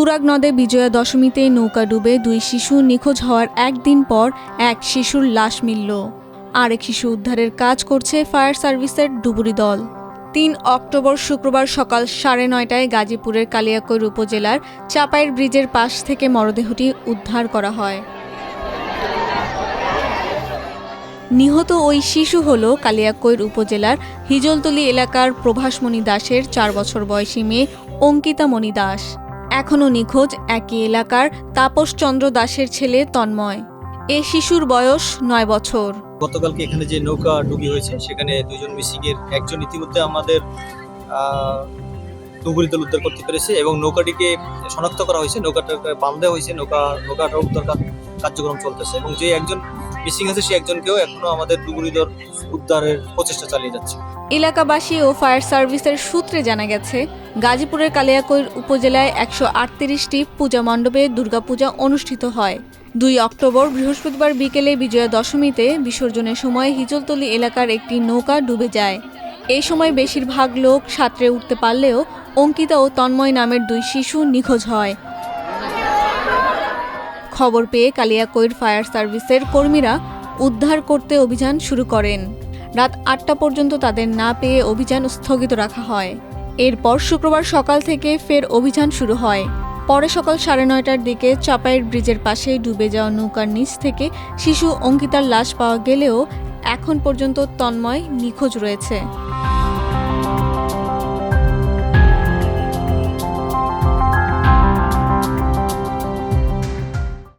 তুরাগ নদে বিজয়া দশমীতে নৌকা ডুবে দুই শিশু নিখোঁজ হওয়ার একদিন পর এক শিশুর লাশ মিলল। আরেক শিশু উদ্ধারের কাজ করছে ফায়ার সার্ভিসের ডুবুরি দল। তিন অক্টোবর শুক্রবার সকাল সাড়ে নয়টায় গাজীপুরের কালিয়াকৈর উপজেলার চাপাইয়ের ব্রিজের পাশ থেকে মরদেহটি উদ্ধার করা হয়। নিহত ওই শিশু হল কালিয়াকৈর উপজেলার হিজলতলি এলাকার প্রভাসমণি দাসের চার বছর বয়সী মেয়ে অঙ্কিতা মণি দাস। এখনও নিখোঁজ একই এলাকার তাপস চন্দ্র দাসের ছেলে তন্ময়। এ শিশুর বয়স নয় বছর। গতকালকে এখানে যে নৌকা ডুবি হয়েছে, সেখানে দুজন মিসিংয়ের একজন ইতিমধ্যে আমাদের ডুবুরি দল উদ্ধার করতে পেরেছে এবং নৌকাটিকে শনাক্ত করা হয়েছে নৌকাটাকে বান্ধা হয়েছে, নৌকা নৌকাটা উদ্ধার কার্যক্রম চলতেছে এবং যে একজন মিসিং আছে, সে একজনকেও এখনও আমাদের ডুবুরি দল উদ্ধারের প্রচেষ্টা চালিয়ে যাচ্ছে। এলাকাবাসী ও ফায়ার সার্ভিসের সূত্রে জানা গেছে, গাজীপুরের কালিয়াকৈর উপজেলায় একশো আটত্রিশটি পূজা মণ্ডপে দুর্গাপূজা অনুষ্ঠিত হয়। দুই অক্টোবর বৃহস্পতিবার বিকেলে বিজয়া দশমীতে বিসর্জনের সময় হিজলতলি এলাকার একটি নৌকা ডুবে যায়। এই সময় বেশিরভাগ লোক সাঁতরে উঠতে পারলেও অঙ্কিতা ও তন্ময় নামের দুই শিশু নিখোঁজ হয়। খবর পেয়ে কালিয়াকৈর ফায়ার সার্ভিসের কর্মীরা উদ্ধার করতে অভিযান শুরু করেন। রাত আটটা পর্যন্ত তাদের না পেয়ে অভিযান স্থগিত রাখা হয়। এরপর শুক্রবার সকাল থেকে ফের অভিযান শুরু হয়। পরে সকাল সাড়ে নয়টার দিকে চাপাইয়ের ব্রিজের পাশে ডুবে যাওয়া নৌকার নিচ থেকে শিশু অঙ্কিতার লাশ পাওয়া গেলেও এখন পর্যন্ত তন্ময় নিখোঁজ রয়েছে।